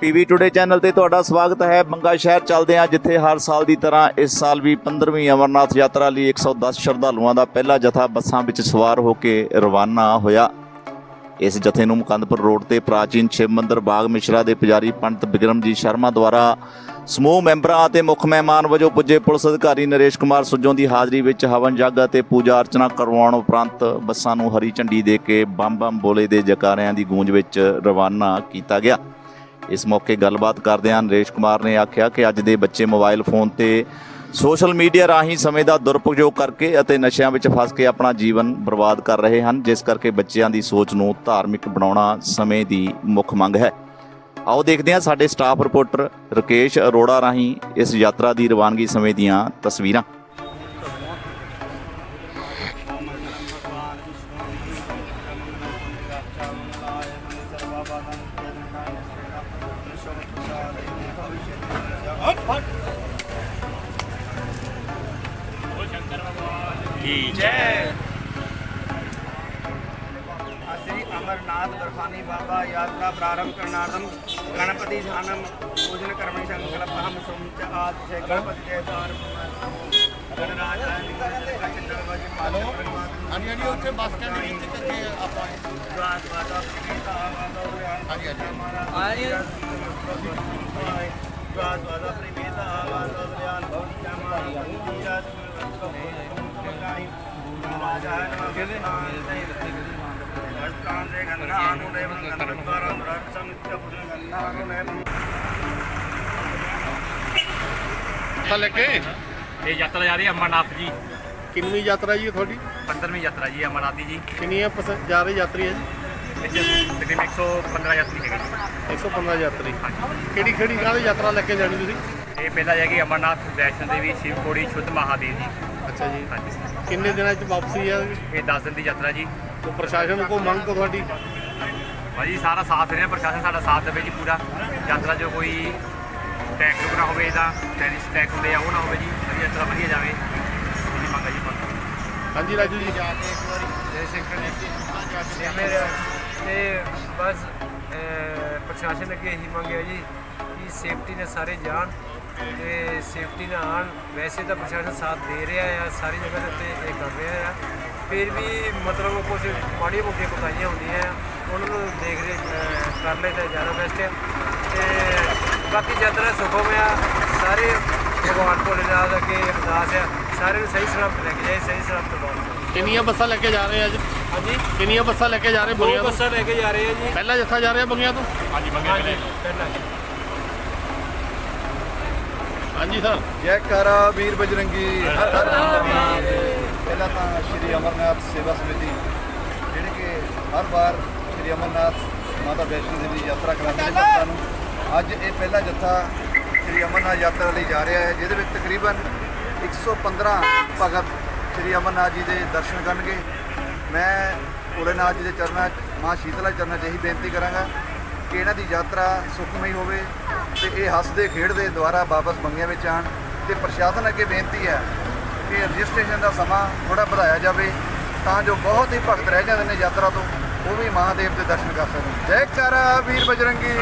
PV today channel ਤੇ ਤੁਹਾਡਾ ਸਵਾਗਤ ਹੈ। ਬੰਗਾ ਸ਼ਹਿਰ ਚੱਲਦੇ ਹਾਂ, ਜਿੱਥੇ ਹਰ ਸਾਲ ਦੀ ਤਰ੍ਹਾਂ ਇਸ ਸਾਲ ਵੀ 15ਵੀਂ ਅਮਰਨਾਥ ਯਾਤਰਾ ਲਈ 110 ਸ਼ਰਧਾਲੂਆਂ ਦਾ ਪਹਿਲਾ ਜਥਾ ਬੱਸਾਂ ਵਿੱਚ ਸਵਾਰ ਹੋ ਕੇ ਰਵਾਨਾ ਹੋਇਆ। ਇਸ ਜਥੇ ਨੂੰ ਮੁਕੰਦਪੁਰ ਰੋਡ ਤੇ ਪ੍ਰਾਚੀਨ ਸ਼ਿਵ ਮੰਦਿਰ ਬਾਗ ਮਿਸ਼ਰਾ ਦੇ ਪੁਜਾਰੀ ਪੰਡਤ ਬਿਕਰਮਜੀਤ ਸ਼ਰਮਾ ਦੁਆਰਾ ਸਮੂਹ ਮੈਂਬਰਾਂ ਅਤੇ ਮੁੱਖ ਮਹਿਮਾਨ ਵਜੋਂ ਪੁੱਜੇ ਪੁਲਿਸ ਅਧਿਕਾਰੀ ਨਰੇਸ਼ ਕੁਮਾਰ ਸੁੱਜੋਂ ਦੀ ਹਾਜ਼ਰੀ ਵਿੱਚ ਹਵਨ ਜੱਗ ਅਤੇ ਪੂਜਾ ਅਰਚਨਾ ਕਰਵਾਉਣ ਉਪਰੰਤ ਬੱਸਾਂ ਨੂੰ ਹਰੀ ਝੰਡੀ ਦੇ ਕੇ ਬੰਮ ਬੰਮ ਬੋਲੇ ਦੇ ਜਕਾਰਿਆਂ ਦੀ ਗੂੰਜ ਵਿੱਚ ਰਵਾਨਾ ਕੀਤਾ ਗਿਆ। ਇਸ ਮੌਕੇ ਗੱਲਬਾਤ ਕਰਦਿਆਂ ਨਰੇਸ਼ ਕੁਮਾਰ ਨੇ ਆਖਿਆ ਕਿ ਅੱਜ ਦੇ ਬੱਚੇ ਮੋਬਾਈਲ ਫੋਨ ਤੇ ਸੋਸ਼ਲ ਮੀਡੀਆ ਰਾਹੀਂ ਸਮੇਂ ਦਾ ਦੁਰਉਪਯੋਗ ਕਰਕੇ ਅਤੇ ਨਸ਼ਿਆਂ ਵਿੱਚ ਫਸ ਕੇ ਆਪਣਾ ਜੀਵਨ ਬਰਬਾਦ ਕਰ ਰਹੇ ਹਨ। ਜਿਸ ਕਰਕੇ ਬੱਚਿਆਂ ਦੀ ਸੋਚ ਨੂੰ ਧਾਰਮਿਕ ਬਣਾਉਣਾ ਸਮੇਂ ਦੀ ਮੁੱਖ ਮੰਗ ਹੈ। ਆਓ ਦੇਖਦੇ ਹਾਂ ਸਾਡੇ ਸਟਾਫ ਰਿਪੋਰਟਰ ਰਕੇਸ਼ ਅਰੋੜਾ ਰਾਹੀਂ ਇਸ ਯਾਤਰਾ ਦੀ ਰਵਾਨਗੀ ਸਮੇਂ ਦੀਆਂ ਤਸਵੀਰਾਂ। श्री अमरनाथ बर्फानी बाबा यात्रा प्रारंभ करणार्थम गणपति ध्यानम पूजन कर्म संकल्प हम सोम च आज से गणपति गणराज ਹਾਂਜੀ ਹਾਂਜੀ ਉੱਥੇ ਬੱਸ ਸਟੈਂਡ ਦੇ ਵਿੱਚ ਤੇ ਆਪਾਂ ਹਾਂਜੀ ਹਾਂਜੀ ਤਾਂ ਲੈ ਕੇ? ਇਹ ਯਾਤਰਾ ਜਾ ਰਹੀ ਹੈ ਅਮਰਨਾਥ ਜੀ। ਕਿੰਨੀ ਯਾਤਰਾ ਜੀ ਤੁਹਾਡੀ? 15ਵੀਂ ਯਾਤਰਾ ਜੀ ਅਮਰਨਾਥ ਦੀ ਜੀ। ਕਿੰਨੀਆਂ ਪਸ- ਜਾ ਰਹੇ ਯਾਤਰੀ ਹੈ ਜੀ? ਇਹ 'ਚ ਤਕਰੀਬਨ 115 ਯਾਤਰੀ ਹੈਗੇ ਜੀ। 115 ਯਾਤਰੀ। ਕਿਹੜੀ ਕਿਹੜੀ ਕਾਹਦੀ ਯਾਤਰਾ ਲੈ ਕੇ ਜਾਣੀ ਤੁਸੀਂ? ਇਹ ਪਹਿਲਾਂ ਜਾਏਗੀ ਅਮਰਨਾਥ ਵੈਸ਼ਨੋ ਦੇਵੀ ਸ਼ਿਵ ਕੋੜੀ ਸ਼ੁੱਧ ਮਹਾਦੇਵ ਜੀ। ਅੱਛਾ ਜੀ। ਹਾਂਜੀ। ਕਿੰਨੇ ਦਿਨਾਂ 'ਚ ਵਾਪਸੀ ਆ? ਇਹ 10 ਦਿਨ ਦੀ ਯਾਤਰਾ ਜੀ। ਤੋਂ ਪ੍ਰਸ਼ਾਸਨ ਕੋ ਮੰਗ ਕੋ ਤੁਹਾਡੀ? ਭਾਜੀ ਸਾਰਾ ਸਾਥ ਦੇ ਰਿਹਾ ਪ੍ਰਸ਼ਾਸਨ ਸਾਡਾ ਸਾਥ ਦੇਵੇ ਜੀ ਪੂਰਾ। ਯਾਤਰਾ 'ਚ ਕੋਈ ਟੈਕ ਨਾ ਹੋਵੇ ਇਹਦਾ ਟੈਰਿਸ ਟੈਕ ਹੁੰਦੇ ਆ ਉਹ ਨਾ ਹੋਵੇ ਜੀ। ਵਧੀਆ ਯਾਤਰਾ ਵਧੀਆ ਜਾਵੇ। ਇਹਦੀ ਮੰਗ ਹੈ ਜੀ ਤੁਹਾਨੂੰ ਹਾਂਜੀ ਰਾਜੂ ਜੀ। ਤੇ ਬਸ ਪ੍ਰਸ਼ਾਸਨ ਅੱਗੇ ਇਹੀ ਮੰਗਿਆ ਜੀ ਕਿ ਸੇਫਟੀ ਨਾਲ ਸਾਰੇ ਜਾਣ। ਤੇ ਸੇਫਟੀ ਨਾਲ ਆਉਣ ਵੈਸੇ ਤਾਂ ਪ੍ਰਸ਼ਾਸਨ ਸਾਥ ਦੇ ਰਿਹਾ ਆ ਸਾਰੀ ਜਗ੍ਹਾ ਦੇ ਉੱਤੇ ਇਹ ਕਰ ਰਿਹਾ ਆ। ਫਿਰ ਵੀ ਮਤਲਬ ਕੁਝ ਮਾੜੀਆਂ ਮੋਟੀਆਂ ਕੋਤਾਹੀਆਂ ਹੁੰਦੀਆਂ ਆ ਉਹਨਾਂ ਨੂੰ ਦੇਖ ਰੇ ਕਰ ਲੈ ਤਾਂ ਜ਼ਿਆਦਾ ਬੈਸਟ ਹੈ ਤੇ ਬਾਕੀ ਯਾਤਰਾ ਸੁਖਮ ਆ ਸਾਰੇ ਭਗਵਾਨ ਭੋਲੇਨਾਥ ਅੱਗੇ ਅਰਦਾਸ ਆ ਸਾਰਿਆਂ ਨੂੰ ਸਹੀ ਸਲਾਮਤ ਲੈ ਕੇ ਜਾਏ ਸਹੀ ਸਲਾਮਤ ਵਾਪਸ ਕਿੰਨੀਆਂ ਬੱਸਾਂ ਲੈ ਕੇ ਜਾ ਰਹੇ ਅੱਜ? ਹਾਂਜੀ? ਕਿੰਨੀਆਂ ਬੱਸਾਂ ਲੈ ਕੇ ਜਾ ਰਹੇ ਬੰਗਿਆਂ ਤੋਂ? ਬੱਸਾਂ ਲੈ ਕੇ ਜਾ ਰਹੇ ਆ ਜੀ। ਪਹਿਲਾ ਜੱਥਾ ਜਾ ਰਿਹਾ ਬੰਗਿਆਂ ਤੋਂ? ਹਾਂਜੀ ਹਾਂਜੀ ਪਹਿਲਾਂ ਹਾਂਜੀ ਸਰ। ਜੈਕਾਰਾ ਵੀਰ ਬਜਰੰਗੀ। ਹਰ ਹਰ ਮਹਾਦੇਵ। ਪਹਿਲਾਂ ਤਾਂ ਸ਼੍ਰੀ ਅਮਰਨਾਥ ਸੇਵਾ ਸਮਿਤੀ ਜਿਹੜੇ ਕਿ ਹਰ ਵਾਰ ਸ਼੍ਰੀ ਅਮਰਨਾਥ ਮਾਤਾ ਵੈਸ਼ਨੋ ਦੇਵੀ ਦੀ ਯਾਤਰਾ ਕਰਾਉਂਦੇ ਨੇ ਭਗਤਾਂ ਨੂੰ। ਅੱਜ ਇਹ ਪਹਿਲਾ ਜੱਥਾ ਸ਼੍ਰੀ ਅਮਰਨਾਥ ਯਾਤਰਾ ਲਈ ਜਾ ਰਿਹਾ ਹੈ ਜਿਹਦੇ ਵਿੱਚ ਤਕਰੀਬਨ 115 ਭਗਤ ਸ਼੍ਰੀ ਅਮਰਨਾਥ ਜੀ ਦੇ ਦਰਸ਼ਨ ਕਰਨਗੇ। ਮੈਂ ਭੋਲੇਨਾਥ ਜੀ ਦੇ ਚਰਨਾਂ 'ਚ ਮਾਂ ਸ਼ੀਤਲਾ ਚਰਨਾਂ 'ਚ ਇਹੀ ਬੇਨਤੀ ਕਰਾਂਗਾ ਕਿ ਇਹਨਾਂ ਦੀ ਯਾਤਰਾ ਸੁਖਮਈ ਹੋਵੇ ਤੇ ਇਹ ਹੱਸਦੇ ਖੇਡਦੇ ਦੁਆਰਾ ਵਾਪਸ ਬੰਗਿਆਂ ਵਿੱਚ ਆਣ ਤੇ ਪ੍ਰਸ਼ਾਸਨ ਅੱਗੇ ਬੇਨਤੀ ਹੈ ਕਿ ਰਜਿਸਟ੍ਰੇਸ਼ਨ ਦਾ ਸਮਾਂ ਥੋੜਾ ਵਧਾਇਆ ਜਾਵੇ ਤਾਂ ਜੋ ਬਹੁਤ ਹੀ ਭਗਤ ਰਹਿ ਜਾਂਦੇ ਨੇ ਯਾਤਰਾ ਤੋਂ, ਉਹ ਵੀ ਮਹਾਦੇਵ ਦੇ ਦਰਸ਼ਨ ਕਰ ਸਕਣ। ਜੈ ਕਾਰਾ ਵੀਰ ਬਜਰੰਗੀ।